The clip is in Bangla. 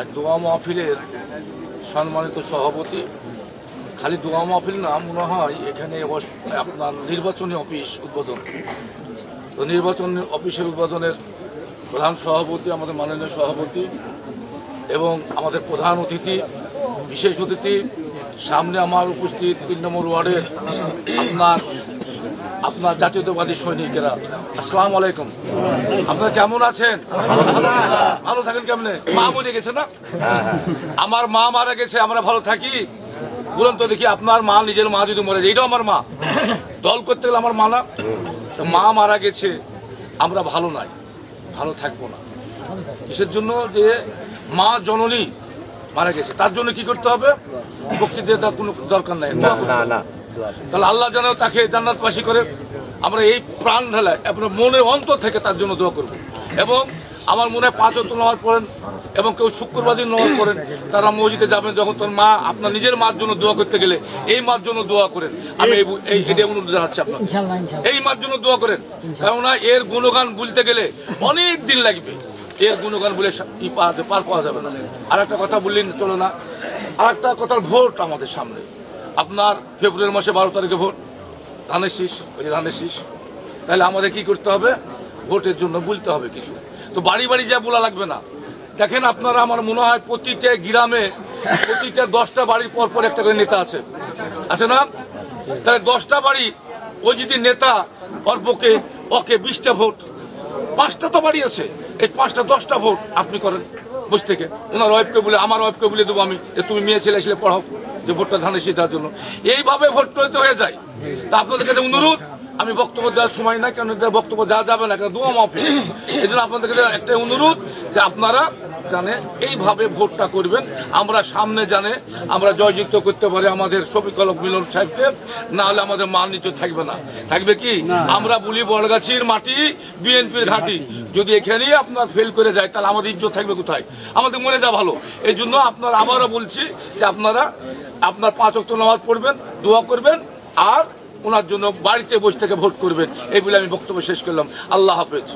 আর দোয়া মাহফিলের সম্মানিত সভাপতি। খালি দোয়া মাহফিল না, মনে হয় এখানে আপনার নির্বাচনী অফিস উদ্বোধন। তো নির্বাচন অফিসের উদ্বোধনের প্রধান সভাপতি, আমাদের মাননীয় সভাপতি এবং আমাদের প্রধান অতিথি, বিশেষ অতিথি, সামনে আমার উপস্থিত তিন নম্বর ওয়ার্ডের আপনার আপনার জাতীয়তাবাদী সৈনিকেরা। আসসালামু আলাইকুম। আপনারা কেমন আছেন? ভালো থাকেন কেমনে? মা মরে গেছে না? আমার মা মারা গেছে, আমরা ভালো থাকি। বলুন তো দেখি আপনার মা, নিজের মা যদি মরে যায়, এটাও আমার মা। দল করতে গেলে আমার মা না? মা মারা গেছে, আমরা ভালো নাই। ভালো থাকব না। কিসের জন্য যে মা জননী মারা গেছে, তার জন্য কি করতে হবে? বক্তৃতা কোনো দরকার নাই। করতে হবে। তাহলে আল্লাহ যেন তাকে জান্নাতবাসী করে আমরা এই প্রাণ ঢালায় আপনার মনের অন্তর থেকে তার জন্য দোয়া করব। এবং আমার মনে হয় পাঁচ অত নামাজ পড়েন এবং কেউ শুক্রবার দিন নামাজ পড়েন তারা মসজিদে যাবেন যখন তোর মা আপনার নিজের মার জন্য দোয়া করতে গেলে এই মার জন্য দোয়া করেন। আমি এই এটা অনুরোধ জানাচ্ছি আপনার এই মার জন্য দোয়া করেন। কেননা এর গুণগান বলতে গেলে অনেক দিন লাগবে। এর গুণগান বলে ই পাওয়া যাবে- পার পাওয়া যাবে না। আর একটা কথা বললেন চলো না। আর একটা কথার ভোট আমাদের সামনে। আপনার ফেব্রুয়ারি মাসে বারো তারিখে ভোট। ধানের শীষ, ওই যে ধানের শীষ। তাহলে আমাদের কি করতে হবে? ভোটের জন্য বলতে হবে কিছু। তো বাড়ি বাড়ি যা বলা লাগবে না। দেখেন আপনারা আমার মনে হয় প্রতিটা গ্রামে প্রতিটা দশটা বাড়ির পর পর একটা করে নেতা আছে। আছে না? তাহলে দশটা বাড়ি, ওই যদি নেতা বুকে ওকে বিশটা ভোট। পাঁচটা তো বাড়ি আছে। এই পাঁচটা, দশটা ভোট আপনি করেন। বুঝ থেকে ওনার ওয়াইফকে বলে, আমার ওয়াইফকে বলে দেবো আমি যে তুমি মেয়ে, ছেলে ছেলে পড়াও। যে ভোটটা ধানের শীতার জন্য। এইভাবে ভোট তৈরি হয়ে যায়। তা আপনাদের কাছে অনুরোধ আমি বক্তব্য দেওয়ার সময় না কেন এটা বক্তব্য দেওয়া যাবে না কেন দোয়া মাফি এই জন্য আপনাদের কাছে একটা অনুরোধ যে আপনারা জানে এইভাবে ভোটটা করবেন। আমরা সামনে জানে আমরা জয়যুক্ত করতে পারি আমাদের শফিকলক মিলন সাহেবকে না হলে আমাদের মান নিচে থাকবে না। থাকবে কি? আমরা বলি বড়গাছির মাটি বিএনপির ঘাঁটি। যদি এখানেই আপনার ফেল করে যায় তাহলে আমাদের ইজ্জত থাকবে কোথায়? আমাদের মনে যা ভালো। এই জন্য আপনার আবারও বলছি যে আপনারা আপনার পাঁচ অক্ট নামাজ পড়বেন, দোয়া করবেন, আর ওনার জন্য বাড়িতে বসে থেকে ভোট করবেন। এই বলে আমি বক্তব্য শেষ করলাম। আল্লাহ হাফেজ।